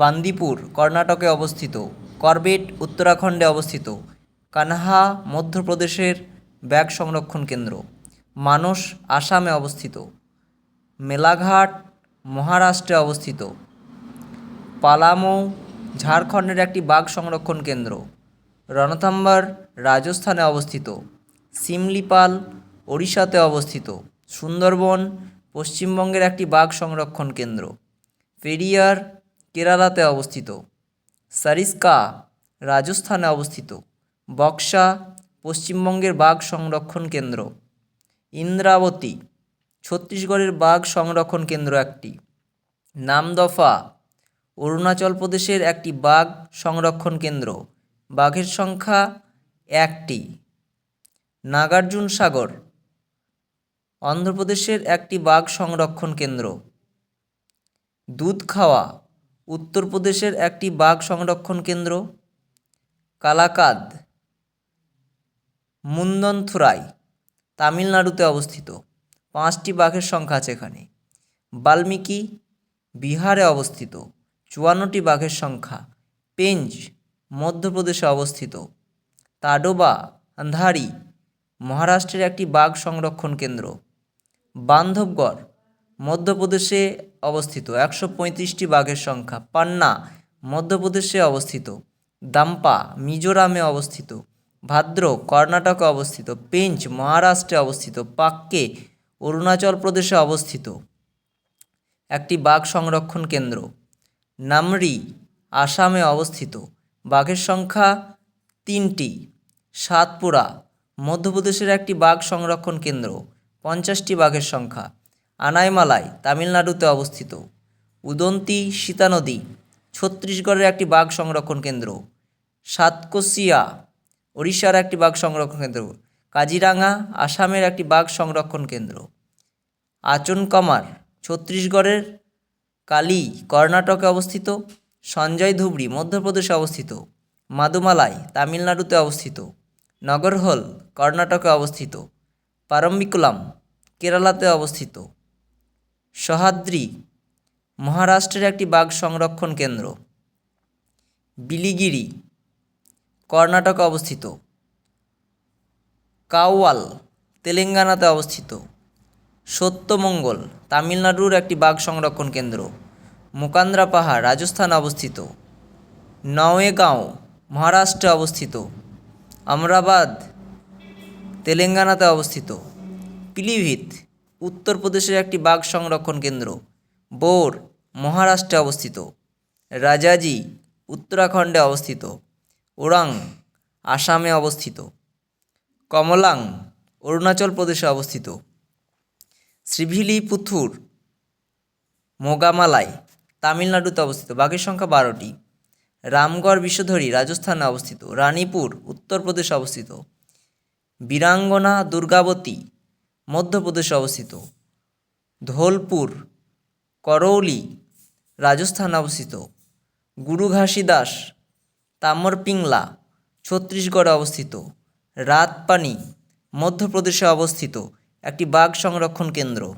বান্দিপুর, কর্ণাটকে অবস্থিত, করবেট, উত্তরাখণ্ডে অবস্থিত, কানহা, মধ্যপ্রদেশের ব্যাঘ্র সংরক্ষণ কেন্দ্র, মানস, আসামে অবস্থিত, মেলাঘাট, মহারাষ্ট্রে অবস্থিত, পালামৌ, ঝাড়খণ্ডের একটি বাঘ সংরক্ষণ কেন্দ্র, রণথাম্বর রাজস্থানে অবস্থিত, সিমলিপাল, ওড়িশাতে অবস্থিত, সুন্দরবন, পশ্চিমবঙ্গের একটি বাঘ সংরক্ষণ কেন্দ্র, পেরিয়ার কেরালাতে অবস্থিত। সারিস্কা রাজস্থানে অবস্থিত। বক্সা পশ্চিমবঙ্গের বাঘ সংরক্ষণ কেন্দ্র। ইন্দ্রাবতী ছত্তিশগড়ের বাঘ সংরক্ষণ কেন্দ্র একটি। নামদফা অরুণাচল প্রদেশের একটি বাঘ সংরক্ষণ কেন্দ্র। বাঘের সংখ্যা একটি। নাগার্জুন সাগর অন্ধ্রপ্রদেশের একটি বাঘ সংরক্ষণ কেন্দ্র। দুধ খাওয়া উত্তরপ্রদেশের একটি বাঘ সংরক্ষণ কেন্দ্র, কালাকাদ, মুন্দনথুরাই, তামিলনাড়ুতে অবস্থিত। পাঁচটি বাঘের সংখ্যা আছে এখানে। বাল্মীকি, বিহারে অবস্থিত। চুয়ান্নটি বাঘের সংখ্যা। পেঞ্জ, মধ্যপ্রদেশে অবস্থিত। তাডোবা, আন্ধারি, মহারাষ্ট্রের একটি বাঘ সংরক্ষণ কেন্দ্র। বান্ধবগড় মধ্যপ্রদেশে অবস্থিত। একশো পঁয়ত্রিশটি বাঘের সংখ্যা। পান্না, মধ্যপ্রদেশে অবস্থিত। দাম্পা, মিজোরামে অবস্থিত। ভাদ্র, কর্ণাটকে অবস্থিত। পেঞ্চ, মহারাষ্ট্রে অবস্থিত। পাক্কে, অরুণাচল প্রদেশে অবস্থিত। একটি বাঘ সংরক্ষণ কেন্দ্র। নামরি, আসামে অবস্থিত। বাঘের সংখ্যা তিনটি। সাতপুরা, মধ্যপ্রদেশের একটি বাঘ সংরক্ষণ কেন্দ্র। পঞ্চাশটি বাঘের সংখ্যা। আনাইমালাই তামিলনাড়ুতে অবস্থিত। উদন্তি সীতা নদী, ছত্তিশগড়ের একটি বাঘ সংরক্ষণ কেন্দ্র। সাতকোশিয়া, ওড়িশার একটি বাঘ সংরক্ষণ কেন্দ্র। কাজিরাঙা, আসামের একটি বাঘ সংরক্ষণ কেন্দ্র। আচনকমার, ছত্তিশগড়ের কালী, কর্ণাটকে অবস্থিত। সঞ্জয় ধুবড়ি, মধ্যপ্রদেশে অবস্থিত। মাদুমালাই তামিলনাড়ুতে অবস্থিত। নগরহল, কর্ণাটকে অবস্থিত। পারম্বিকুলাম, কেরালাতে অবস্থিত। সহাদ্রি মহারাষ্ট্রের একটি বাঘ সংরক্ষণ কেন্দ্র। বিলিগিরি, কর্ণাটকে অবস্থিত। কাওয়াল, তেলেঙ্গানাতে অবস্থিত। সত্যমঙ্গল, তামিলনাড়ুর একটি বাঘ সংরক্ষণ কেন্দ্র। মুকান্দ্রা পাহাড়, রাজস্থান অবস্থিত। নওয়েগাঁও, মহারাষ্ট্রে অবস্থিত। আমরাবাদ, তেলেঙ্গানাতে অবস্থিত। পিলিভিত উত্তরপ্রদেশের একটি বাঘ সংরক্ষণ কেন্দ্র, বোর, মহারাষ্ট্রে অবস্থিত। রাজাজি, উত্তরাখণ্ডে অবস্থিত। ওরাং, আসামে অবস্থিত। কমলাং, অরুণাচল প্রদেশে অবস্থিত। শ্রীভিলি পুথুর মোগামালাই তামিলনাড়ুতে অবস্থিত। বাঘের সংখ্যা বারোটি। রামগড় বিষধরী রাজস্থানে অবস্থিত। রানীপুর, উত্তরপ্রদেশে অবস্থিত। বীরাঙ্গনা দুর্গাবতী মধ্যপ্রদেশে অবস্থিত। ধোলপুর, করৌলি, রাজস্থানে অবস্থিত। গুরুঘাসী দাস, তামরপিংলা, ছত্তিশগড়ে অবস্থিত। রাতপানি, মধ্যপ্রদেশে অবস্থিত। একটি বাঘ সংরক্ষণ কেন্দ্র।